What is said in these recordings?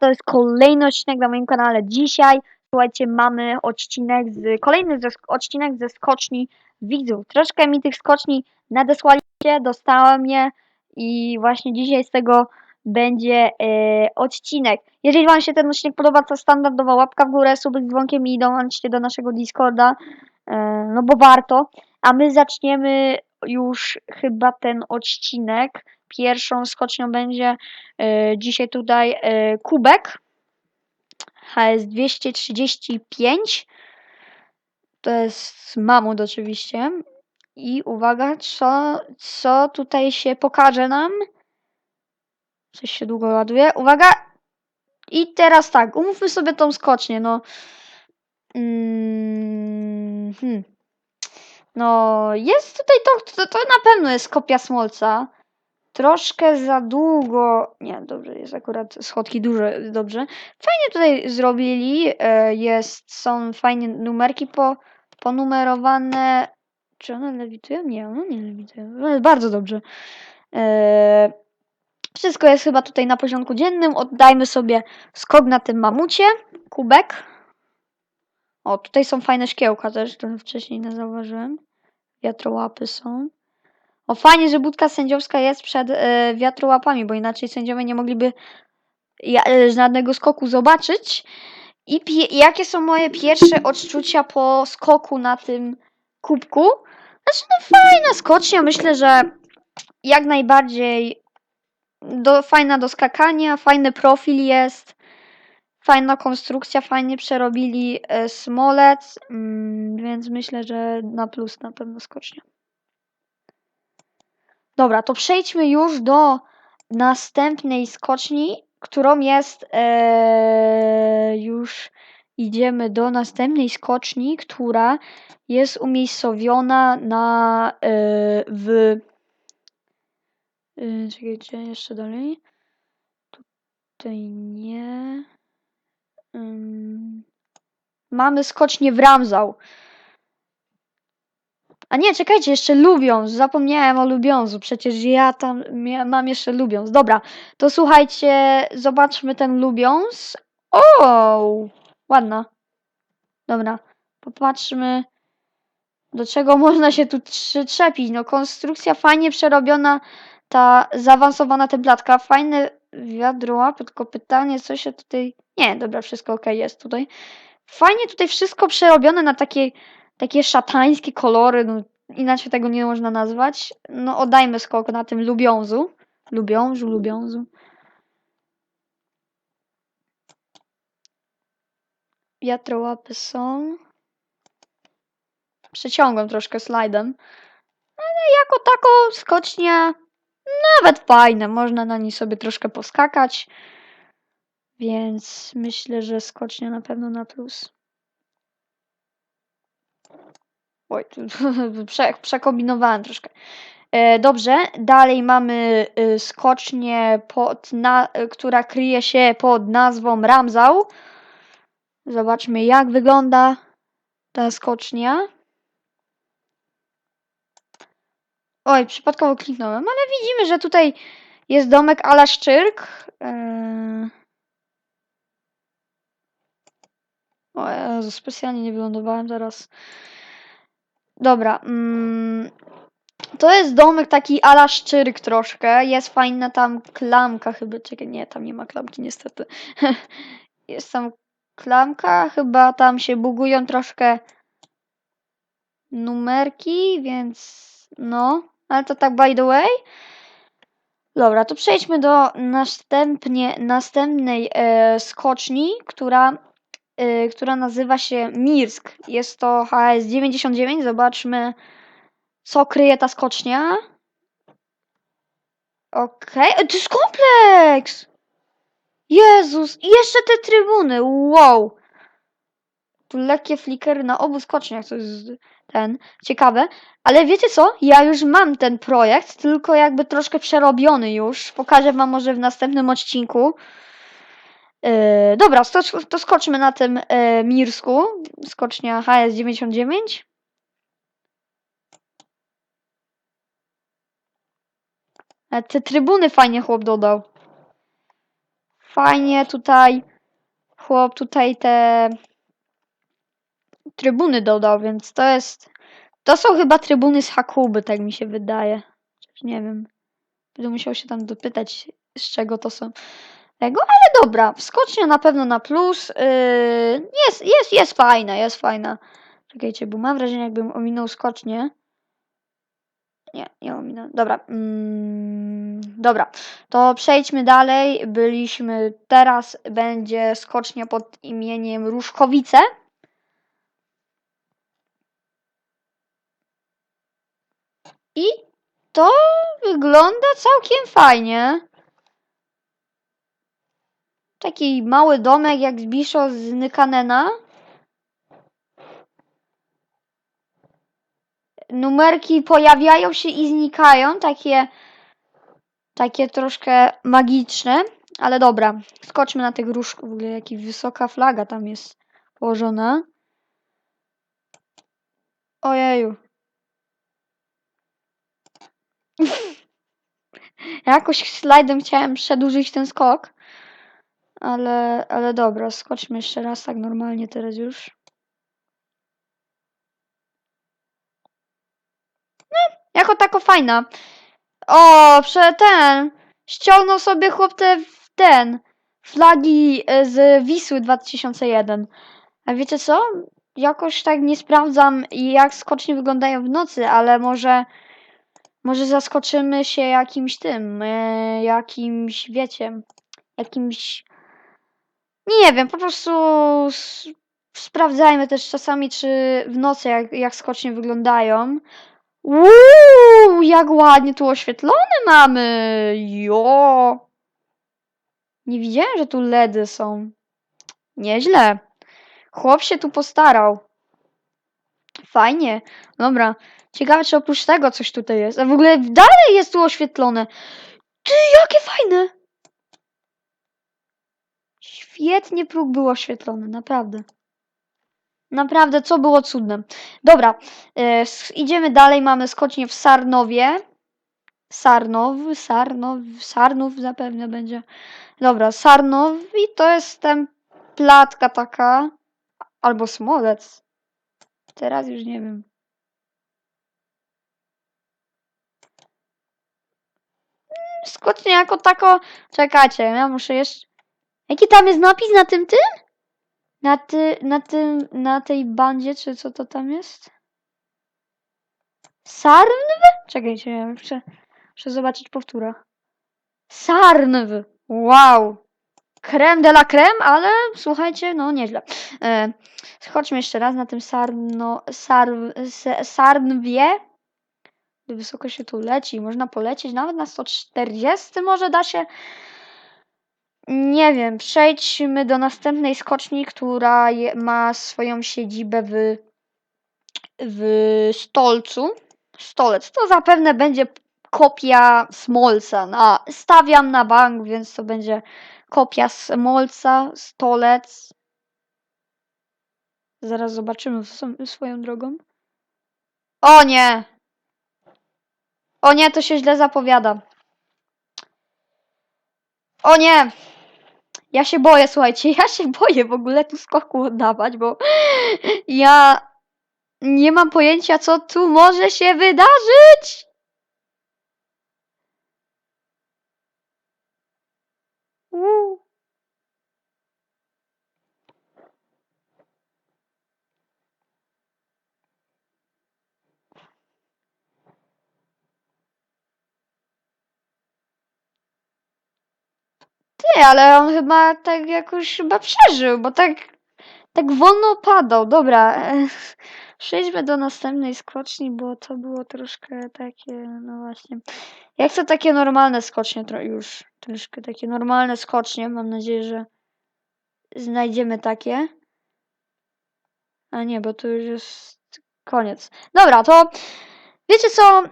to jest kolejny odcinek na moim kanale. Dzisiaj, słuchajcie, mamy odcinek z, kolejny ze, odcinek ze skoczni widzów. Troszkę mi tych skoczni nadesłaliście, dostałem je i właśnie dzisiaj z tego będzie e, odcinek. Jeżeli Wam się ten odcinek podoba, to standardowa łapka w górę, suby z dzwonkiem i dołączcie do naszego Discorda, e, no bo warto. A my zaczniemy już chyba ten odcinek. Pierwszą skocznią będzie e, dzisiaj tutaj e, kubek HS 235. To jest mamut oczywiście. I uwaga, co, co tutaj się pokaże nam. Coś się długo ładuje. Uwaga! I teraz tak, umówmy sobie tą skocznię, no. Mm, hmm. No, jest tutaj to, to, to na pewno jest kopia smolca. Troszkę za długo. Nie, dobrze, jest akurat schodki duże, dobrze. Fajnie tutaj zrobili. e, Jest, są fajnie numerki po, ponumerowane. Czy one lewitują? Nie, one nie lewitują. Bardzo dobrze. E, Wszystko jest chyba tutaj na porządku dziennym. Oddajmy sobie skok na tym mamucie. Kubek. O, tutaj są fajne szkiełka też, to wcześniej nie zauważyłem. Wiatrołapy są. O, fajnie, że budka sędziowska jest przed e, wiatrołapami, bo inaczej sędziowie nie mogliby e, żadnego skoku zobaczyć. I jakie są moje pierwsze odczucia po skoku na tym kubku? Znaczy, no fajna skocznia, myślę, że jak najbardziej do, fajna do skakania, fajny profil jest, fajna konstrukcja, fajnie przerobili e, smolec, mm, więc myślę, że na plus na pewno skocznia. Dobra, to przejdźmy już do następnej skoczni, którą jest. E, już idziemy do następnej skoczni, która jest umiejscowiona na e, w. E, czekajcie, jeszcze dalej. Tutaj nie. Mamy skocznię w Ramzał. A nie, czekajcie, jeszcze Lubiąz. Zapomniałem o Lubiązu. Przecież ja tam mam jeszcze Lubiąz. Dobra, to słuchajcie, zobaczmy ten Lubiąz. O, ładna. Dobra, popatrzmy, do czego można się tu trzepić. No, konstrukcja fajnie przerobiona, ta zaawansowana templatka, fajne wiadrołapy, tylko pytanie, co się tutaj... Nie, dobra, wszystko ok jest tutaj. Fajnie tutaj wszystko przerobione na takie, takie szatańskie kolory, no inaczej tego nie można nazwać. No oddajmy skok na tym Lubiązu. Lubiążu, Lubiązu. Wiatrołapy są. Przeciągam troszkę slajdem. Ale jako tako skocznia nawet fajne. Można na niej sobie troszkę poskakać. Więc myślę, że skocznia na pewno na plus. Oj, tu prze, przekombinowałem troszkę. E, dobrze, dalej mamy y, skocznię, pod na, y, która kryje się pod nazwą Ramzał. Zobaczmy, jak wygląda ta skocznia. Oj, przypadkowo kliknąłem, ale widzimy, że tutaj jest domek ala Szczyrk. Eee... O Jezu, specjalnie nie wylądowałem teraz. Dobra. Mm, to jest domek taki ala Szczyrk troszkę. Jest fajna tam klamka chyba. Czekaj, nie, tam nie ma klamki niestety. jest tam klamka, chyba tam się bugują troszkę numerki, więc no, ale to tak by the way. Dobra, to przejdźmy do następnie, następnej e, skoczni, która, e, która nazywa się Mirsk. Jest to HS99. Zobaczmy, co kryje ta skocznia. Okej, okay. to jest kompleks! Jezus, i jeszcze te trybuny, wow! Tu lekkie flickery na obu skoczniach, to jest ten, ciekawe. Ale wiecie co? Ja już mam ten projekt, tylko jakby troszkę przerobiony już. Pokażę wam może w następnym odcinku. Yy, dobra, to, to skoczmy na tym yy, Mirsku. Skocznia HS99. A te trybuny fajnie chłop dodał. Fajnie tutaj chłop tutaj te trybuny dodał, więc to jest. To są chyba trybuny z Hakuby, tak mi się wydaje. Nie wiem. Będę musiał się tam dopytać, z czego to są. Tego, ale dobra, skocznia na pewno na plus. Yy, jest, jest, jest fajna, jest fajna. Czekajcie, bo mam wrażenie, jakbym ominął skocznię. Nie, nie ominąłem. Dobra. Mm, dobra, to przejdźmy dalej. Byliśmy, teraz będzie skocznia pod imieniem Różkowice. I to wygląda całkiem fajnie. Taki mały domek jak z Bisho z Nykanena. Numerki pojawiają się i znikają, takie takie troszkę magiczne, ale dobra. Skoczmy na tych różków. W ogóle wysoka flaga tam jest położona. Ojeju. Jakoś slajdem chciałem przedłużyć ten skok. Ale, ale dobra, skoczmy jeszcze raz tak normalnie teraz już. No, jako tako fajna. O, prze ten. Ściągnął sobie chłop te, ten. Flagi e, z Wisły 2001. A wiecie co? Jakoś tak nie sprawdzam, jak skocznie wyglądają w nocy, ale może. Może zaskoczymy się jakimś tym. E, jakimś, wiecie. Jakimś. Nie wiem, po prostu. Sprawdzajmy też czasami, czy w nocy, jak, jak skocznie wyglądają. Uuu, jak ładnie tu oświetlone mamy. Jo. Nie widziałem, że tu LEDy są. Nieźle. Chłop się tu postarał. Fajnie. Dobra. Ciekawe, czy oprócz tego coś tutaj jest. A w ogóle dalej jest tu oświetlone. Ty, jakie fajne. Świetnie próg był oświetlony, naprawdę. Naprawdę, co było cudne. Dobra, e, idziemy dalej. Mamy skocznię w Sarnowie. Sarnow, Sarnow, Sarnów zapewne będzie. Dobra, Sarnow i to jest ten platka taka. Albo smolec. Teraz już nie wiem. Skocznie jako tako. Czekajcie, ja muszę jeszcze. Jaki tam jest napis na tym tym? Na, ty, na tym, na tej bandzie, czy co to tam jest? Sarnw? Czekajcie, ja muszę, muszę zobaczyć powtóra. Sarnw! Wow! Creme de la creme, ale słuchajcie, no nieźle. E, chodźmy jeszcze raz na tym sarno, sar, sarnwie. Wysoko się tu leci, można polecieć nawet na 140 może da się. Nie wiem, przejdźmy do następnej skoczni, która je, ma swoją siedzibę w, w Stolcu. Stolec to zapewne będzie kopia Smolca. Na, stawiam na bank, więc to będzie kopia Smolca, Stolec. Zaraz zobaczymy swoją drogą. O nie! O nie, to się źle zapowiada. O nie! Ja się boję, słuchajcie, ja się boję w ogóle tu skoku oddawać, bo ja nie mam pojęcia, co tu może się wydarzyć. Ale on chyba tak jakoś chyba przeżył, bo tak, tak wolno padał. Dobra, e, przejdźmy do następnej skoczni, bo to było troszkę takie, no właśnie. Ja chcę takie normalne skocznie tro- już, troszkę takie normalne skocznie. Mam nadzieję, że znajdziemy takie. A nie, bo to już jest koniec. Dobra, to wiecie co?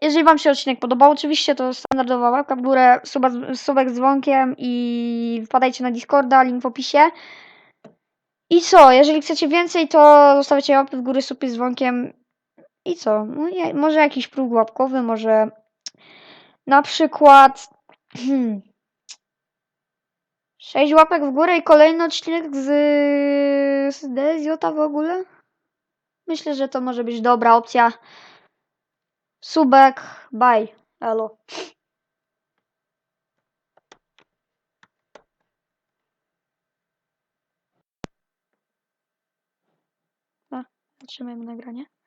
Jeżeli Wam się odcinek podobał, oczywiście to standardowa łapka w górę, suba, subek z dzwonkiem i wpadajcie na Discorda, link w opisie. I co? Jeżeli chcecie więcej, to zostawiacie łapy w górę, subie z dzwonkiem. I co? No, może jakiś próg łapkowy, może na przykład... Hmm, Sześć łapek w górę i kolejny odcinek z, z DSJ w ogóle. Myślę, że to może być dobra opcja. Subek, bye, elo. Zatrzymajmy nagranie.